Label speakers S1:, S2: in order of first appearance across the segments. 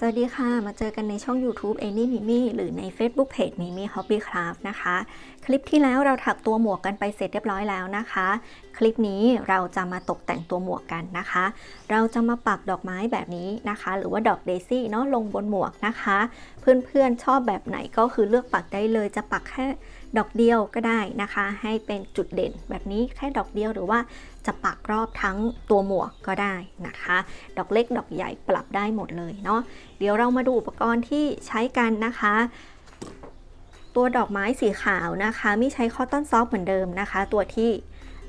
S1: สวัสดีค่ะ มาเจอกันในช่อง YouTube a n y Mimi หรือใน Facebook Page Mimi Hobby Craft นะคะ คลิปที่แล้วเราถักตัวหมวกกันไปเสร็จเรียบร้อยแล้วนะคะ คลิปนี้เราจะมาตกแต่งตัวหมวกกันนะคะ เราจะมาปักดอกไม้แบบนี้นะคะ หรือว่าดอกเดซี่เนาะลงบนหมวกนะคะ เพื่อนๆชอบแบบไหนก็คือเลือกปักได้เลยจะปักแค่ ดอกเดียวก็ได้นะคะ ให้เป็นจุดเด่นแบบนี้แค่ดอกเดียวหรือว่าจะปักรอบทั้งตัวหมวกก็ได้นะคะ ดอกเล็กดอกใหญ่ปรับได้หมดเลยเนาะเดี๋ยวเรามาดูอุปกรณ์ที่ใช้กันนะคะ ตัวดอกไม้สีขาวนะคะไม่ใช้คอตตอนซอฟเหมือนเดิมนะคะ ตัวที่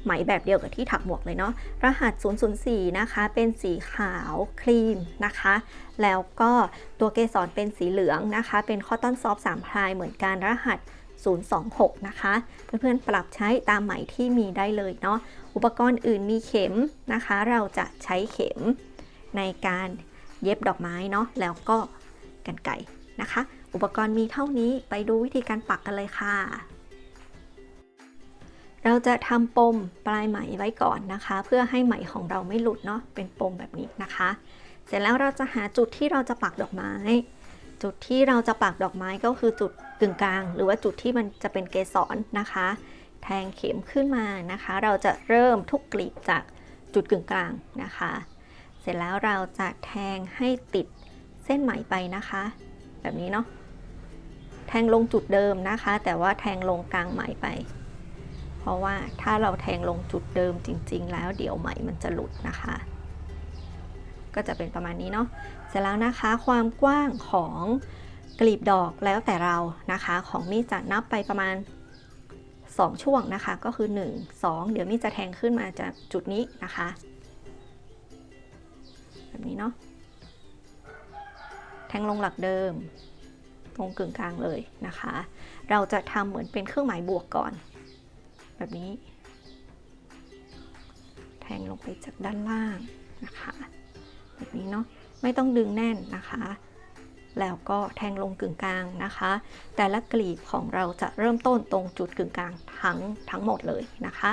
S1: ไหมแบบเดียวกับที่ถักหมวกเลยเนาะ รหัส 004 นะคะ เป็นสีขาวครีมนะคะ แล้วก็ตัวเกสรเป็นสีเหลืองนะคะ เป็นคอตตอนซอฟ3พลายเหมือนกัน รหัส 026 นะคะ เพื่อนๆ ปรับใช้ตามไหมที่มีได้เลยเนาะ อุปกรณ์อื่นมีเข็มนะคะ เราจะใช้เข็มในการเย็บดอกไม้เนาะ แล้วก็กันไก่นะคะ อุปกรณ์มีเท่านี้ ไปดูวิธีการปักกันเลยค่ะ เราจะทำปมปลายไหมไว้ก่อนนะคะ เพื่อให้ไหมของเราไม่หลุดเนาะ เป็นปมแบบนี้นะคะ เสร็จแล้วเราจะหาจุดที่เราจะปักดอกไม้ จุดที่เราจะปักดอกไม้ก็คือจุดกึ่งกลาง หรือว่าจุดที่มันจะเป็นเกสรนะคะ แทงเข็มขึ้นมานะคะ เราจะเริ่มทุกกลีบจากจุดกึ่งกลางนะคะ เสร็จแล้วเราจะแทงให้ติดเส้นไหมไปนะคะ แบบนี้เนาะแทงลงจุดเดิมนะคะ แต่ว่าแทงลงกลางไหมไป เพราะว่าถ้าเราแทงลงจุดเดิมจริง ๆ แล้วเดี๋ยวไหมมันจะหลุดนะคะ ก็จะเป็นประมาณนี้เนาะเสร็จแล้วนะคะความกว้างของกลีบดอกแล้วแต่เรานะคะ ของมี่จะนับไปประมาณ 2 ช่วงนะคะ ก็คือ 1 2 เดี๋ยวมี่จะแทงขึ้นมาจากจุดนี้นะคะ แบบนี้เนาะแทงลงหลักเดิมตรงกึ่งกลางเลยนะคะ เราจะทำเหมือนเป็นเครื่องหมายบวกก่อน แบบนี้ แทงลงไปจากด้านล่างนะคะ แบบนี้เนาะไม่ต้องดึงแน่นนะคะ แล้วก็แทงลงกึ่งกลางนะคะ แต่ละกลีบของเราจะเริ่มต้นตรงจุดกึ่งกลางทั้งทั้งหมดเลยนะคะ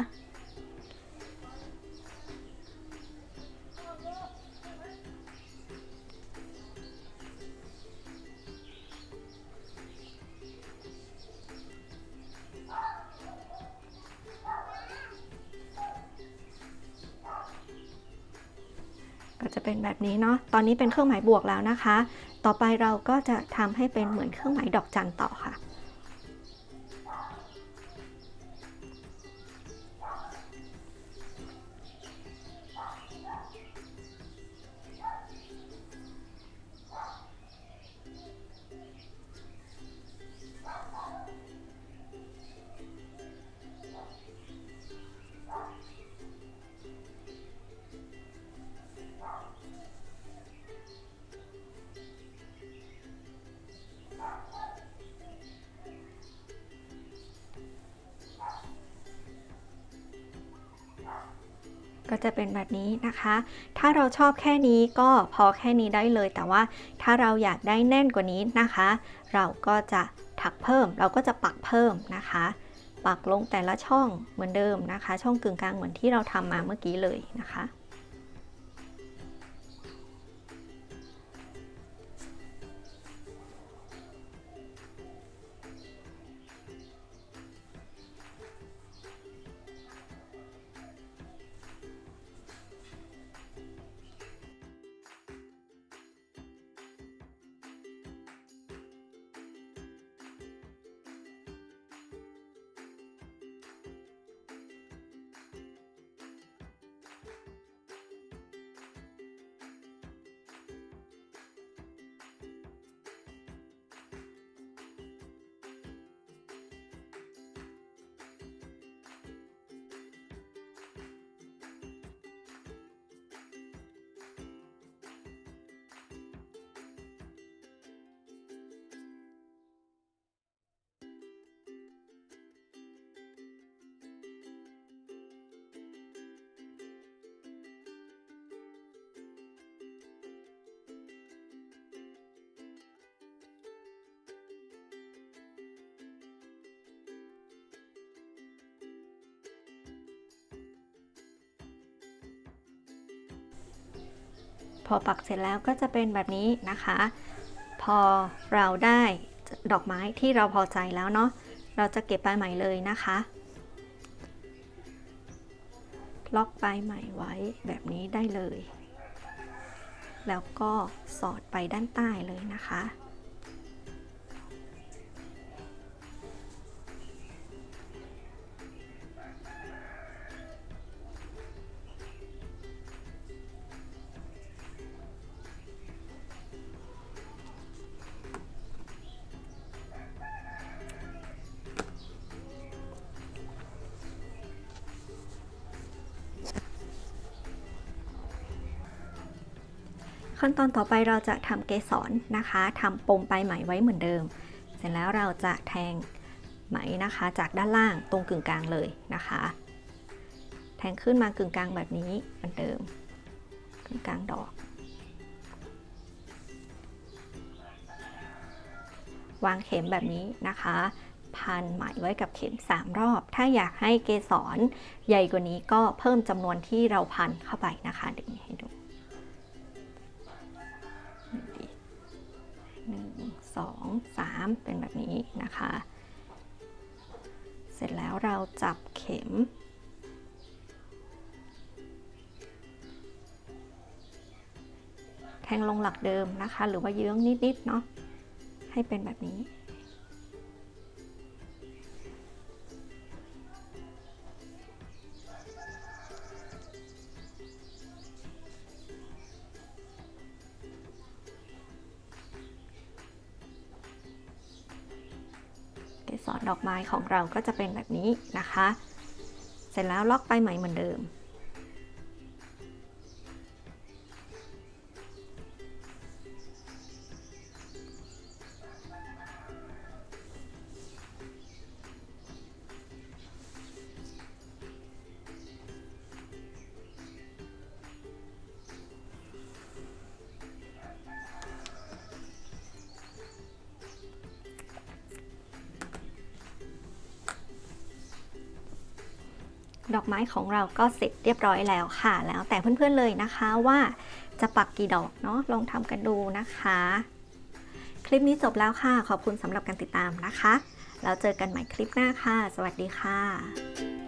S1: ก็จะเป็นแบบนี้เนาะ ตอนนี้เป็นเครื่องหมายบวกแล้วนะคะ ต่อไปเราก็จะทำให้เป็นเหมือนเครื่องหมายดอกจันต่อค่ะ ก็จะเป็นแบบนี้นะคะ ถ้าเราชอบแค่นี้ก็พอแค่นี้ได้เลย แต่ว่าถ้าเราอยากได้แน่นกว่านี้นะคะ เราก็จะถักเพิ่ม เราก็จะปักเพิ่มนะคะ ปักลงแต่ละช่องเหมือนเดิมนะคะ ช่องกึ่งกลางเหมือนที่เราทำมาเมื่อกี้เลยนะคะ พอปักเสร็จแล้วก็จะเป็นแบบนี้นะคะ พอเราได้ดอกไม้ที่เราพอใจแล้วเนาะเราจะเก็บปลายใหม่เลยนะคะ ล็อกปลายใหม่ไว้แบบนี้ได้เลย แล้วก็สอดไปด้านใต้เลยนะคะ ขั้นตอนต่อไปเราจะทำเกสรนะคะทำปมปลายไหมไว้เหมือนเดิม เสร็จแล้วเราจะแทงไหมนะคะ จากด้านล่างตรงกึ่งกลางเลยนะคะ แทงขึ้นมากึ่งกลางแบบนี้เหมือนเดิมกึ่งกลางดอก วางเข็มแบบนี้นะคะพันไหมไว้กับเข็ม 3 รอบ ถ้าอยากให้เกสรใหญ่กว่านี้ก็เพิ่มจำนวนที่เราพันเข้าไปนะคะเดี๋ยวให้ดู 2 3 เป็นแบบนี้นะคะ เสร็จแล้วเราจับเข็ม แทงลงหลักเดิมนะคะ หรือว่าเยื้องนิด ๆ เนาะให้เป็นแบบนี้ สรดอกไม้ของเราก็จะเป็นแบบนี้นะคะ เสร็จแล้วล็อกไปไหมเหมือนเดิม ดอกไม้ของเราก็เสร็จเรียบร้อยแล้วค่ะ แล้วแต่เพื่อนๆเลยนะคะว่าจะปักกี่ดอกเนาะลองทำกันดูนะคะ คลิปนี้จบแล้วค่ะ ขอบคุณสำหรับการติดตามนะคะ แล้วเจอกันใหม่คลิปหน้าค่ะ สวัสดีค่ะ